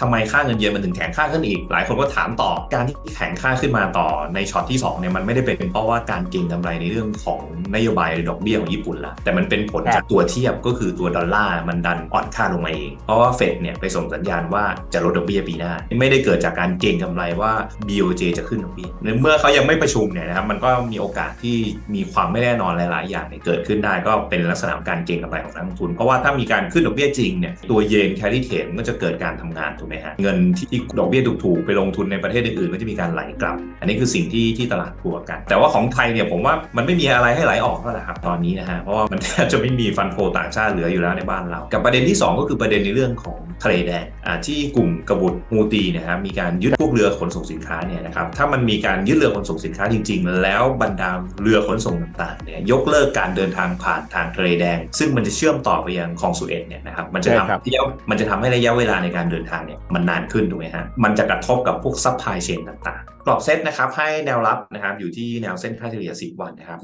ทำไมค่าเงินเยนมันถึงแข็งค่าขึ้นอีก หลายคนก็ถามต่อ การที่แข็งค่าขึ้นมาต่อในช็อตที่2เนี่ยมันไม่ได้เป็นเพราะว่าการเก็งกำไรในเรื่องของนโยบายดอกเบี้ยของญี่ปุ่นละแต่มันเป็นผลจากตัวเทียบก็คือตัวดอลลาร์มันดันอ่อนค่าลงมาเอง เพราะว่าเฟดเนี่ยไปส่งสัญญาณว่าจะลดดอกเบี้ยปีหน้า ไม่ได้เกิดจากการเก็งกำไรว่า BOJ จะขึ้นดอกเบี้ยเมื่อเขายังไม่ประชุมเนี่ยนะครับมันก็มีโอกาสที่มีความไม่แน่นอนหลาย ๆ อย่างเกิดขึ้นได้ก็เป็นลักษณะการเก็งกำไรของนักลงทุน เพราะว่าถ้ามีการขึ้นดอกเบี้ยจริงเนี่ยตัวเยนแคริเทนก็จะเกิดการทำงานถูกไหมฮะเงินที่ดอกเบี้ยถูกๆไปลงทุนในประเทศอื่นๆก็จะมีการไหลกลับ อันนี้คือสิ่งที่ที่ตลาดกลัวกัน แต่ว่าของไทยเนี่ยผมว่ามันไม่มีอะไรให้ไหลออกแล้วแหละครับตอนนี้นะฮะเพราะว่ามันแทบจะไม่มีฟันโฟต่างชาติเหลืออยู่แล้วในบ้านเรา กับประเด็นที่ 2 ก็คือประเด็นในเรื่องของทะเลแดงอ่าที่กลุ่มกบฏฮูตีเนะครับมีการยึดพวกเรือขนส่งสินค้าเนี่ยนะครับถ้ามันมีการยึดเรือขนส่งสินค้าจริง ๆ แล้วบรรดาเรือขนส่งต่างๆเนี่ยยกเลิกการเดินทางผ่านทางทะเลแดง ซึ่งมันจะเชื่อมต่อไปยังคลองสุเอตเนี่ยนะครับมันจะใช่ทำครับระยะมันจะทำให้ระยะเวลาในการเดินทางเนี่ยมันนานขึ้นถูกไหมฮะ มันจะกระทบกับพวกซัพพลายเชนต่างๆ กรอบเซตนะครับให้แนวรับนะครับอยู่ที่แนวเส้นค่าเฉลี่ย 10 วันนะครับ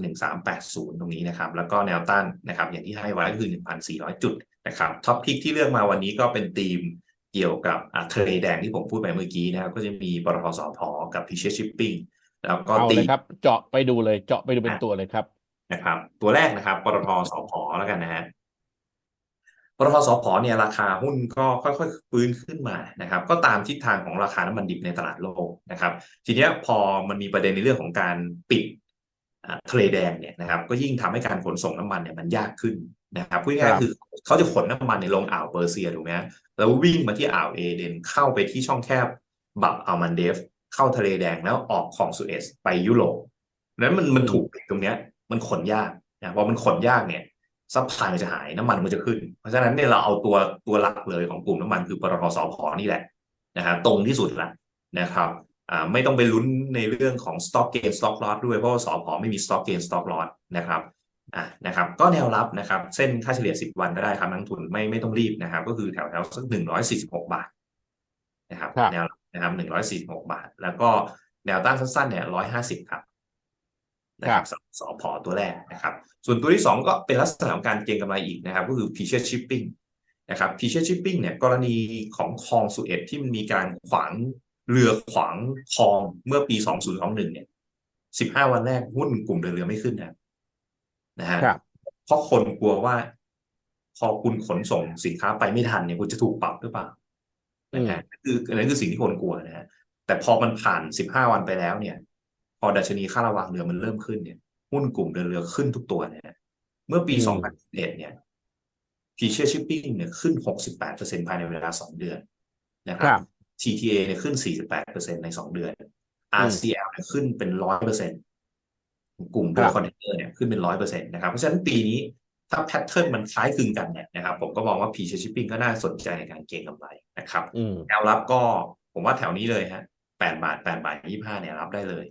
1380 ตรงนี้นะครับ แล้วก็แนวต้านนะครับอย่างที่ให้ไว้ก็คือ 1,400 จุดนะครับท็อปพิกที่เลือกมาวันนี้ก็เป็นธีมเกี่ยวกับอะทะเลแดงที่ผมพูดไปเมื่อกี้นะครับ ก็จะมีปตทสพกับพิเชชิปปิ้งแล้วก็เอาตีเลยครับเจาะไปดูเลยเจาะไปดูเป็นตัวเลยครับนะครับ ตัวแรกนะครับปตทสพแล้วกันนะฮะ ปตทสพเนี่ยราคาหุ้นก็ค่อยๆฟื้นขึ้นมานะครับ ก็ตามทิศทางของราคาน้ำมันดิบในตลาดโลกนะครับ ทีเนี้ยพอมันมีประเด็นในเรื่องของการปิดอ่าทะเลแดงเนี่ยนะครับก็ยิ่งทำให้การขนส่งน้ำมันเนี่ยมันยากขึ้นนะครับพูดง่ายครับๆคือเขาจะขนน้ำมันในยลงอ่าวเปอร์เซียถูกไหมฮะแล้ววิ่งมาที่อ่าวเอเดนเข้าไปที่ช่องแคบบับอัลมันเดฟ เข้าทะเลแดงแล้วออกคลองสุเอซไปยุโรปนั้นมันมันถูกปิดตรงเนี้ยมันขนยากนะพอมันขนยากเนี่ย ซัพพลายมันจะหายน้ำมันมันจะขึ้น เพราะฉะนั้นเนี่ยเราเอาตัวตัวหลักเลยของกลุ่มน้ำมันคือปตทสพนี่แหละนะฮะตรงที่สุดละนะครับอ่าไม่ต้องไปลุ้นในเรื่องของ stock gain stock loss ด้วยเพราะว่าสพไม่มี stock gain stock loss นะครับอะนะครับก็แนวรับนะครับเส้นค่าเฉลี่ย 10 วันก็ได้ครับนักลงทุนไม่ไม่ต้องรีบนะครับ ก็คือแถวแถวสัก146บาทนะครับครับแนวรับนะครับ146บาท แล้วก็แนวต้านสั้นๆเนี่ย150ครับ นะครับสสพตัวแรกนะครับ ส่วนตัวที่ 2 ก็เป็นลักษณะของการเก็งกำไรอีกนะครับ ก็คือ p i e r Shipping นะครับ p i e r Shipping เนี่ยกรณีของคลองสุเอตที่มันมีการขวางเรือขวางคลองเมื่อปี 2021 เนี่ย 15 วันแรกหุ้นกลุ่มเดินเรือไม่ขึ้นนะนะฮะครับเพราะคนกลัวว่า พอคุณขนส่งสินค้าไปไม่ทันเนี่ยคุณจะถูกปรับหรือเปล่านะฮะคืออันนั้นคือสิ่งที่คนกลัวนะฮะแต่พอมันผ่าน 15 วันไปแล้วเนี่ย พอดัชนีค่าระวางเรือมันเริ่มขึ้นเนี่ยหุ้นกลุ่มเดินเรือขึ้นทุกตัวเนี่ยเมื่อปีอืม2011 เนี่ย p ีเชียชิปปิ้งเนี่ยขึ้น 68%ภายในเวลา 2 เดือนนะคครัรับบ TTA เนี่ยขึ้น 48%ใน 2 เดือน RCL เนี่ยขึ้นเป็น 100%กลุ่มเรือครับคอนเทนเนอร์เนี่ยขึ้นเป็น 100%นะครับเพราะฉะนั้นปีนี้ถ้าแพทเทิร์นมันคล้ายคลึงกันเนี่ยนะครับ ผมก็มองว่า p ีเชียชิปปิ้งก็น่าสนใจในการเก็งกำไรนะครับอืมแนวรับก็ผมว่าแถวนี้เลยฮะแปดบาทแปดบาทยี่ห้าเนี่ยรับได้เลย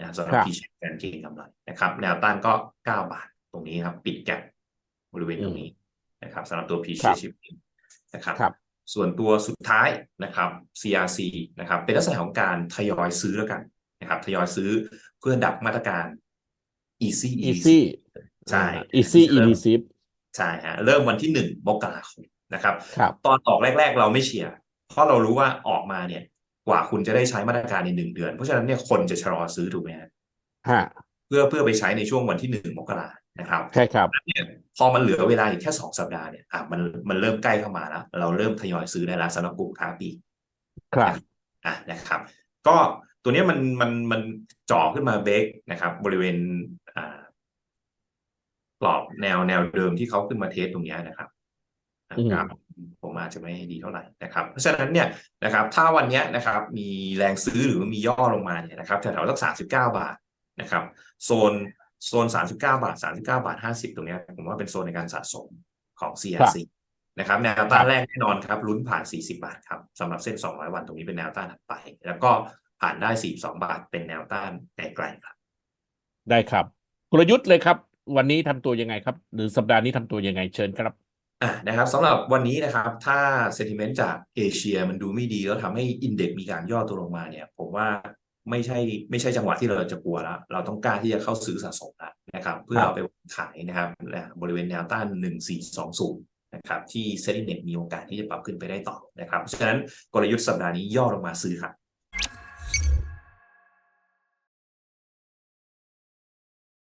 นะสำหรับครับพีเชการเก็งกำไรนะครับ แนวต้านก็เก้าบาทตรงนี้ครับ ปิดแกปบริเวณตรงนี้นะครับสำหรับตัวพีเชครับชิปนะครับครับส่วนตัวสุดท้ายนะครับ CRC นะครับ เป็นลักษณะของการทยอยซื้อแล้วกันนะครับ ทยอยซื้อเพื่อดักมาตรการ easy easy ใช่ easy เริ่ม easy ใช่ฮะเริ่มวันที่หนึ่งมกราคมนะครับครับ ตอนออกแรก ๆ เราไม่เชียร์เพราะเรารู้ว่าออกมาเนี่ย กว่าคุณจะได้ใช้มาตรการในหนึ่งเดือน เพราะฉะนั้นเนี่ยคนจะชะลอซื้อถูกไหมฮะฮะเพื่อเพื่อไปใช้ในช่วงวันที่หนึ่งมกรานะครับใช่ครับเนี่ยพอมันเหลือเวลาอีกแค่สองสัปดาห์เนี่ยอะมันมันเริ่มใกล้เข้ามาแล้ว เราเริ่มทยอยซื้อได้แล้วสำหรับกลุ่มค้าปลีกครับอะนะครับ ก็ตัวเนี้ยมันมันมันจ่อขึ้นมาเบรกนะครับ บริเวณอ่ากรอบแนวแนวเดิมที่เขาขึ้นมาเทสตรงเนี้ยนะครับ อืมครับผมอาจจะไม่ดีเท่าไหร่นะครับ เพราะฉะนั้นเนี่ยนะครับ ถ้าวันเนี้ยนะครับมีแรงซื้อหรือว่ามีย่อลงมาเนี่ยนะครับแถวๆสักสามสิบเก้าบาทนะครับ โซนโซนสามสิบเก้าบาทสามสิบเก้าบาทห้าสิบตรงเนี้ยผมว่าเป็นโซนในการสะสมของ CRC นะครับแนวต้านแรกแน่นอนครับลุ้นผ่าน 40 บาทครับสำหรับเส้น 200 วันตรงนี้เป็นแนวต้านถัดไป แล้วก็ผ่านได้ 42 บาทเป็นแนวต้านไกลๆครับ ได้ครับกลยุทธ์เลยครับ วันนี้ทำตัวยังไงครับ หรือสัปดาห์นี้ทำตัวยังไงเชิญครับ อะนะครับสำหรับวันนี้นะครับ ถ้าเซนติเมนต์จากเอเชียมันดูไม่ดีแล้วทำให้อินเด็กซ์มีการย่อตัวลงมาเนี่ย ผมว่าไม่ใช่ไม่ใช่จังหวะที่เราจะกลัวแล้ว เราต้องกล้าที่จะเข้าซื้อสะสมแล้วนะครับ เพื่อเอาไปขายนะครับบริเวณแนวต้าน 1420 นะนะครับ ที่เซ n ิเน็ตมีโอกาสที่จะปรับขึ้นไปได้ต่อนะครับ เพราะฉะนั้นกลยุทธ์สัปดาห์นี้ย่อลงมาซื้อครับ